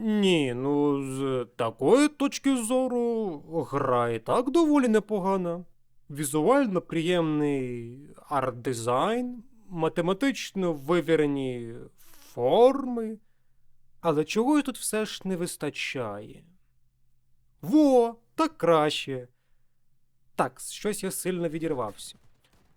Ні, ну з такої точки зору гра і так доволі непогана. Візуально приємний арт-дизайн, математично вивірені форми. Але чогось тут все ж не вистачає. Во, так краще. Так, щось я сильно відірвався.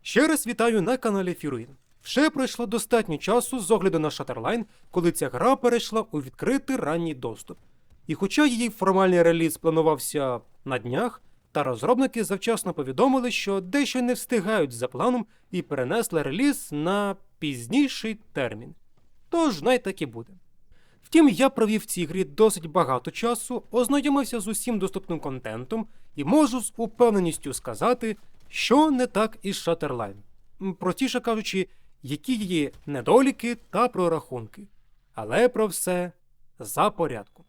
Ще раз вітаю на каналі Фіруїн. Вже пройшло достатньо часу з огляду на Shutterline, коли ця гра перейшла у відкритий ранній доступ. І хоча її формальний реліз планувався на днях, та розробники завчасно повідомили, що дещо не встигають за планом і перенесли реліз на пізніший термін. Тож най так і буде. Втім, я провів в цій грі досить багато часу, ознайомився з усім доступним контентом і можу з упевненістю сказати, що не так із Shutterline. Простіше кажучи, які її недоліки та прорахунки. Але про все за порядку.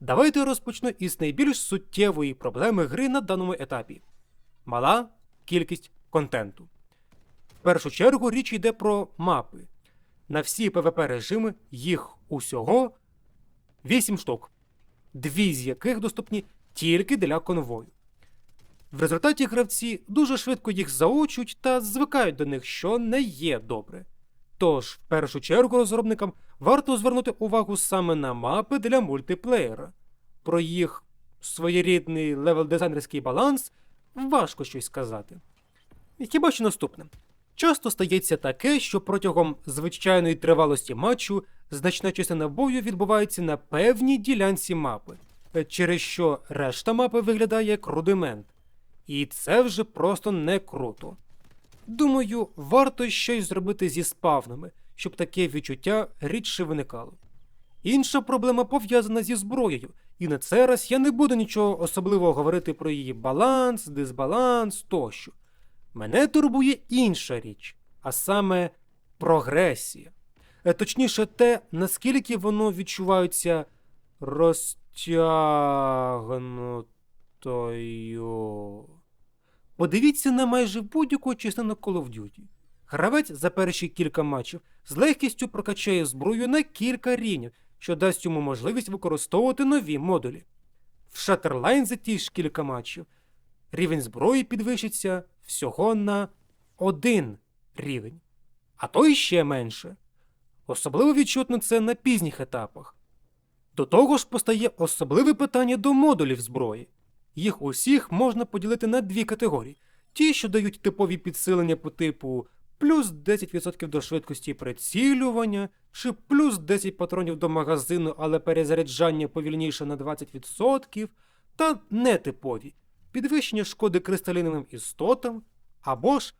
Давайте розпочну із найбільш суттєвої проблеми гри на даному етапі мала кількість контенту. В першу чергу річ йде про мапи. На всі PvP режими їх усього 8 штук, дві з яких доступні тільки для конвою. В результаті гравці дуже швидко їх заочують та звикають до них, що не є добре. Тож, в першу чергу, розробникам варто звернути увагу саме на мапи для мультиплеєра. Про їх своєрідний левел-дизайнерський баланс важко щось сказати. Хіба що наступне. Часто стається таке, що протягом звичайної тривалості матчу значна частина бою відбувається на певній ділянці мапи, через що решта мапи виглядає як рудимент. І це вже просто не круто. Думаю, варто щось зробити зі спавнами, щоб таке відчуття рідше виникало. Інша проблема пов'язана зі зброєю, і на цей раз я не буду нічого особливого говорити про її баланс, дисбаланс тощо. Мене турбує інша річ, а саме прогресія. Е, Точніше, те, наскільки воно відчувається розтягнутою. Подивіться на майже будь-яку частину Call of Duty. Гравець за перші кілька матчів з легкістю прокачає зброю на кілька рівнів, що дасть йому можливість використовувати нові модулі. В Shutterline за ті ж кілька матчів рівень зброї підвищиться всього на один рівень, а то і ще менше. Особливо відчутно це на пізніх етапах. До того ж постає особливе питання до модулів зброї. Їх усіх можна поділити на дві категорії: ті, що дають типові підсилення по типу плюс 10% до швидкості прицілювання, чи плюс 10 патронів до магазину, але перезаряджання повільніше на 20%, та нетипові підвищення шкоди кристаліновим істотам, або ж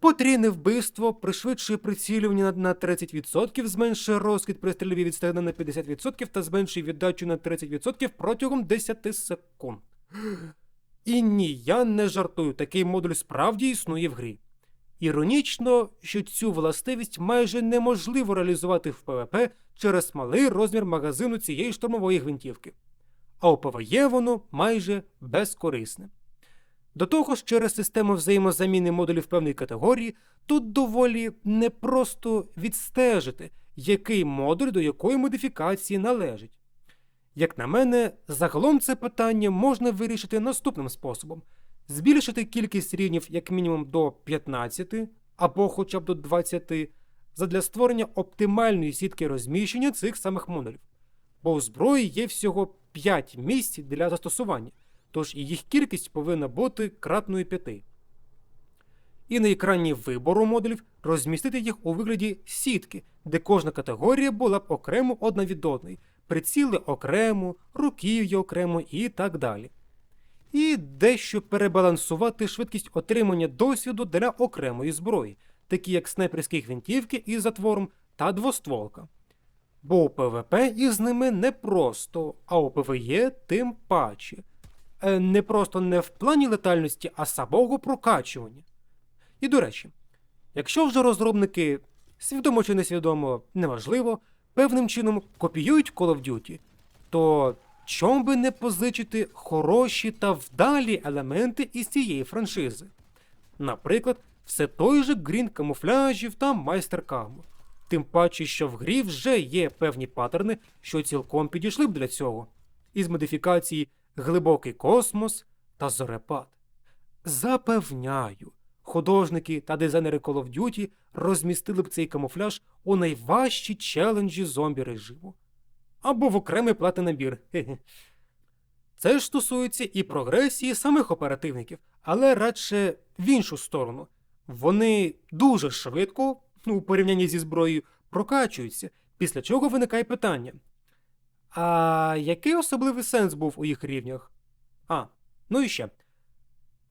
потрійне вбивство пришвидшує прицілювання на 30%, зменшує розкид при стрільбі від стегна на 50% та зменшує віддачу на 30% протягом 10 секунд. І ні, я не жартую, такий модуль справді існує в грі. Іронічно, що цю властивість майже неможливо реалізувати в ПВП через малий розмір магазину цієї штурмової гвинтівки. А у ПВЄ воно майже безкорисне. До того ж, через систему взаємозаміни модулів певної категорії тут доволі непросто відстежити, який модуль до якої модифікації належить. Як на мене, загалом це питання можна вирішити наступним способом: збільшити кількість рівнів як мінімум до 15 або хоча б до 20 задля створення оптимальної сітки розміщення цих самих модулів. Бо у зброї є всього 5 місць для застосування, тож і їх кількість повинна бути кратною 5. І на екрані вибору модулів розмістити їх у вигляді сітки, де кожна категорія була б окремо одна від одної, приціли окремо, руків'я окремо і так далі. І дещо перебалансувати швидкість отримання досвіду для окремої зброї, такі як снайперські гвинтівки із затвором та двостволка. Бо у ПВП із ними непросто, а у ПВЕ тим паче. Е, Не просто не в плані летальності, а самого прокачування. І до речі, якщо вже розробники, свідомо чи несвідомо, неважливо, певним чином копіюють Call of Duty, то чом би не позичити хороші та вдалі елементи із цієї франшизи? Наприклад, все той же грін камуфляжів та майстер каму. Тим паче, що в грі вже є певні паттерни, що цілком підійшли б для цього, із модифікації глибокий космос та зорепад. Запевняю, художники та дизайнери Call of Duty розмістили б цей камуфляж у найважчі челенджі зомбі режиму. Або в окремий платний набір. Це ж стосується і прогресії самих оперативників, але радше в іншу сторону. Вони дуже швидко, ну, у порівнянні зі зброєю, прокачуються, після чого виникає питання. А який особливий сенс був у їх рівнях? А, ну і ще.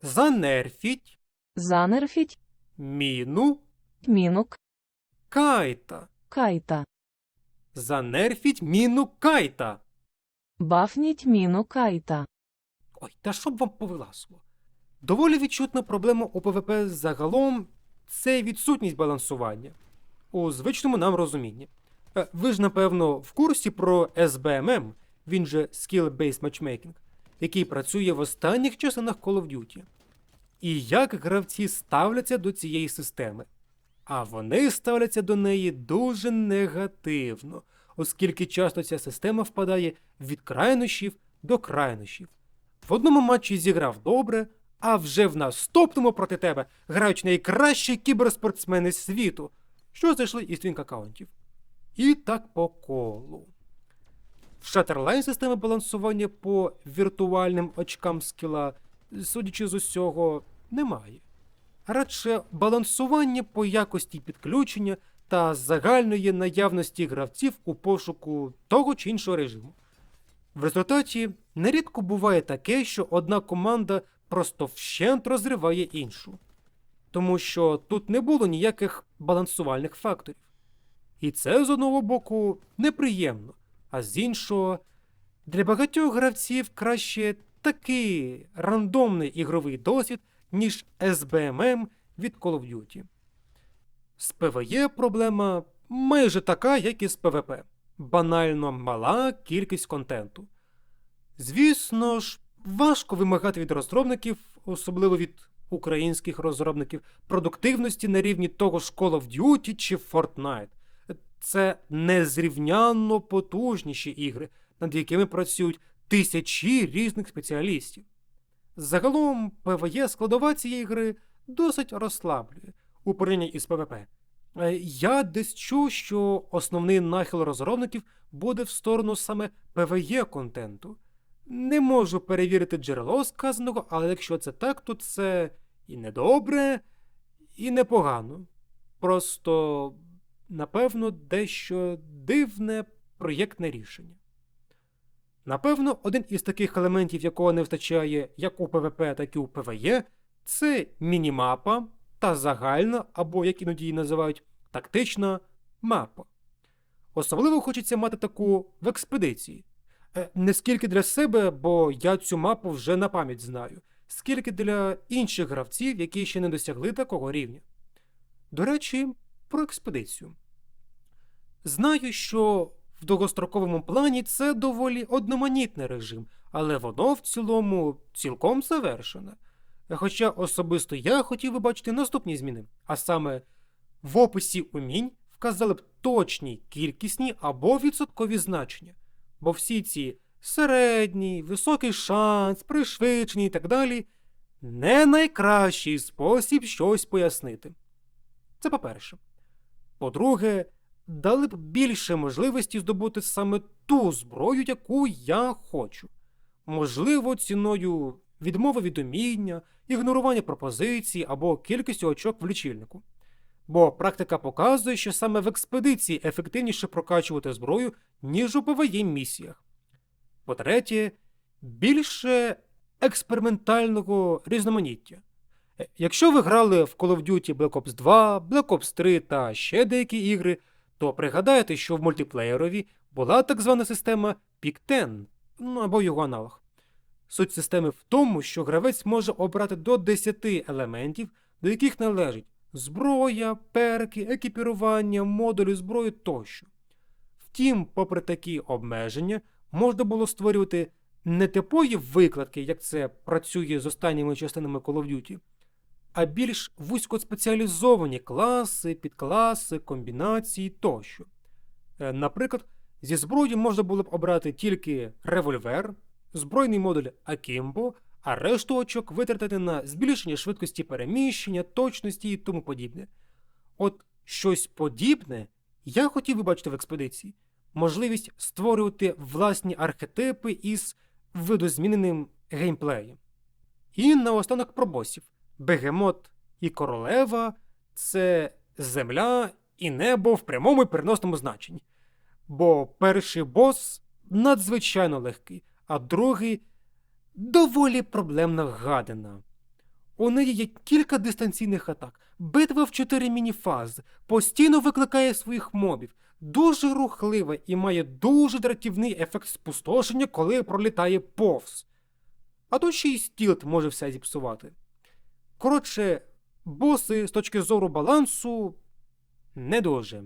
Занерфіть Занерфіть, міну мінук, кайта. кайта. Занерфіть міну кайта. Бафніть міну кайта. Ой, та щоб вам повилазило. Доволі відчутна проблема у ПВП загалом це відсутність балансування у звичному нам розумінні. Е, Ви ж, напевно, в курсі про SBMM, він же Skill-Based Matchmaking, який працює в останніх частинах Call of Duty. І як гравці ставляться до цієї системи. А вони ставляться до неї дуже негативно, оскільки часто ця система впадає від крайнощів до крайнощів. В одному матчі зіграв добре, а вже в наступному проти тебе грають найкращі кіберспортсмени світу, що зайшли із твінк аккаунтів. І так по колу. В Shutterline системи балансування по віртуальним очкам скіла, судячи з усього, немає. Радше балансування по якості підключення та загальної наявності гравців у пошуку того чи іншого режиму. В результаті нерідко буває таке, що одна команда просто вщент розриває іншу, тому що тут не було ніяких балансувальних факторів. І це з одного боку неприємно, а з іншого, для багатьох гравців краще такий рандомний ігровий досвід, ніж SBMM від Call of Duty. З PvE проблема майже така, як і з PvP. Банально мала кількість контенту. Звісно ж, важко вимагати від розробників, особливо від українських розробників, продуктивності на рівні того ж Call of Duty чи Fortnite. Це незрівнянно потужніші ігри, над якими працюють тисячі різних спеціалістів. Загалом, PvE складова цієї гри досить розслаблює у порівнянні із PvP. Е, Я десь чув, що основний нахил розробників буде в сторону саме PvE контенту. Не можу перевірити джерело сказаного, але якщо це так, то це і недобре, і непогано. Просто, напевно, дещо дивне проєктне рішення. Напевно, один із таких елементів, якого не вистачає як у PvP, так і у PvE, це мінімапа та загальна, або, як іноді її називають, тактична мапа. Особливо хочеться мати таку в експедиції. Е, Не скільки для себе, бо я цю мапу вже на пам'ять знаю, скільки для інших гравців, які ще не досягли такого рівня. До речі, про експедицію. Знаю, що довгостроковому плані це доволі одноманітний режим, але воно в цілому цілком завершене. Хоча особисто я хотів би бачити наступні зміни, а саме в описі умінь вказали б точні кількісні або відсоткові значення, бо всі ці середній, високий шанс, пришвидшені і так далі не найкращий спосіб щось пояснити. Це по-перше. По-друге, дали б більше можливості здобути саме ту зброю, яку я хочу. Можливо, ціною відмови від уміння, ігнорування пропозицій або кількістю очок в лічильнику. Бо практика показує, що саме в експедиції ефективніше прокачувати зброю, ніж у PvE місіях. По-третє, більше експериментального різноманіття. Е, Якщо ви грали в Call of Duty Black Ops 2, Black Ops 3 та ще деякі ігри, то пригадайте, що в мультиплеєрові була так звана система Pick-10, ну або його аналог. Суть системи в тому, що гравець може обрати до 10 елементів, до яких належить зброя, перки, екіпірування, модулі зброї тощо. Втім, попри такі обмеження, можна було створювати не типові викладки, як це працює з останніми частинами Call of Duty, а більш вузькоспеціалізовані класи, підкласи, комбінації тощо. Е, Наприклад, зі зброї можна було б обрати тільки револьвер, збройний модуль Акімбо, а решту очок витратити на збільшення швидкості переміщення, точності і тому подібне. От щось подібне я хотів би бачити в експедиції. Можливість створювати власні архетипи із видозміненим геймплеєм. І наостанок про босів. Бегемот і королева це земля і небо в прямому і переносному значенні. Бо перший бос надзвичайно легкий, а другий доволі проблемна гадина. У неї є кілька дистанційних атак, битва в чотири мініфази, постійно викликає своїх мобів, дуже рухлива і має дуже дратівний ефект спустошення, коли пролітає повз. А то ще й стілт може все зіпсувати. Коротше, боси з точки зору балансу не дуже.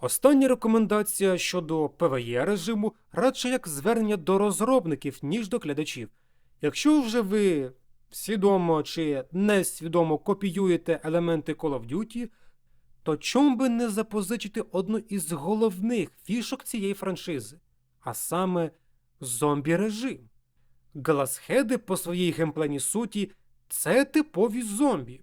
Остання рекомендація щодо PvE режиму радше як звернення до розробників, ніж до глядачів. Якщо вже ви свідомо чи несвідомо копіюєте елементи Call of Duty, то чому би не запозичити одну із головних фішок цієї франшизи, а саме зомбі режим. Гласхеди по своїй геймплейній суті це типові зомбі.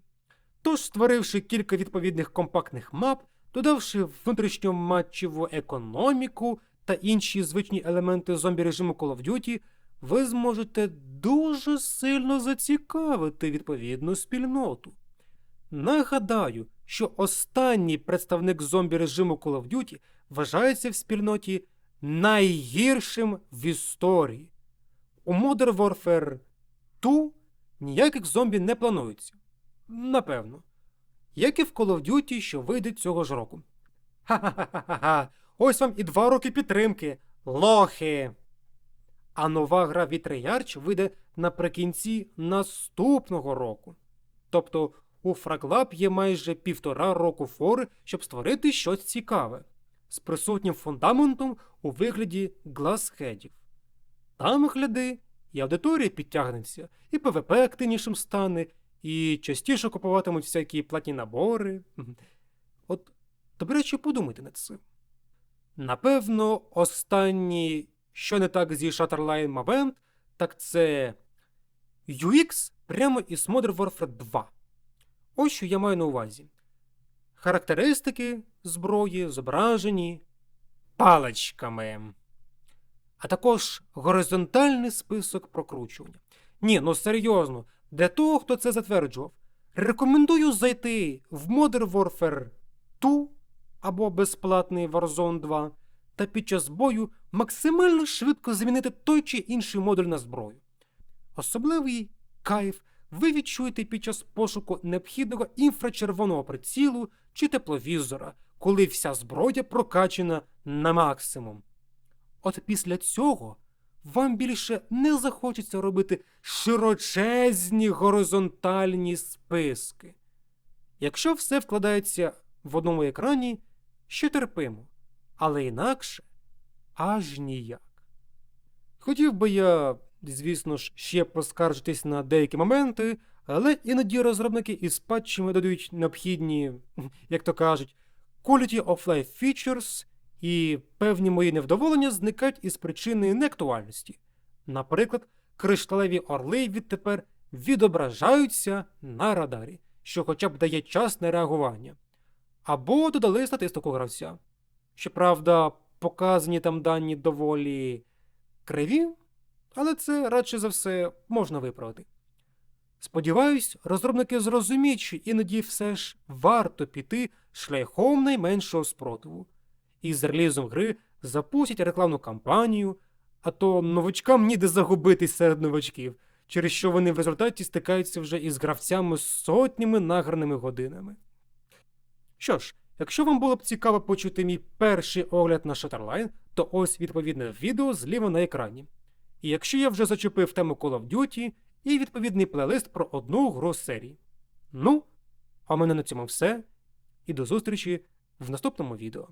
Тож, створивши кілька відповідних компактних мап, додавши внутрішньоматчеву економіку та інші звичні елементи зомбі режиму Call of Duty, ви зможете дуже сильно зацікавити відповідну спільноту. Нагадаю, що останній представник зомбі режиму Call of Duty вважається в спільноті найгіршим в історії. У Modern Warfare 2 ніяких зомбі не планується. Напевно. Як і в Call of Duty, що вийде цього ж року. Ха-ха-ха-ха-ха! Ось вам і два роки підтримки. Лохи! А нова гра від Treyarch вийде наприкінці наступного року. Тобто у Fraglab є майже півтора року фори, щоб створити щось цікаве, з присутнім фундаментом у вигляді гласхедів. Там, гляди, і аудиторія підтягнеться, і ПВП активнішим стане, і частіше купуватимуть всякі платні набори. От, до речі, подумайте над цим. Напевно, останній, що не так зі Shutterline момент, так це UX прямо із Modern Warfare 2. Ось що я маю на увазі. Характеристики зброї зображені паличками, а також горизонтальний список прокручування. Ні, ну серйозно, для того, хто це затверджував, рекомендую зайти в Modern Warfare 2 або безплатний Warzone 2 та під час бою максимально швидко змінити той чи інший модуль на зброю. Особливий кайф ви відчуєте під час пошуку необхідного інфрачервоного прицілу чи тепловізора, коли вся зброя прокачена на максимум. От після цього вам більше не захочеться робити широчезні горизонтальні списки. Якщо все вкладається в одному екрані, ще терпимо, але інакше аж ніяк. Хотів би я, звісно ж, ще поскаржитись на деякі моменти, але іноді розробники із патчами додають необхідні, як то кажуть, quality of life features, і певні мої невдоволення зникають із причини неактуальності. Наприклад, кришталеві орли відтепер відображаються на радарі, що хоча б дає час на реагування. Або додали статистику гравця. Щоправда, показані там дані доволі криві, але це радше за все можна виправити. Сподіваюсь, розробники зрозуміють, що іноді все ж варто піти шляхом найменшого спротиву. І з релізом гри запустять рекламну кампанію, а то новачкам ніде загубитись серед новачків, через що вони в результаті стикаються вже із гравцями з сотнями награними годинами. Що ж, якщо вам було б цікаво почути мій перший огляд на Shutterline, то ось відповідне відео зліва на екрані. І якщо я вже зачепив тему Call of Duty і відповідний плейлист про одну гру серії. Ну, а в мене на цьому все. І до зустрічі в наступному відео.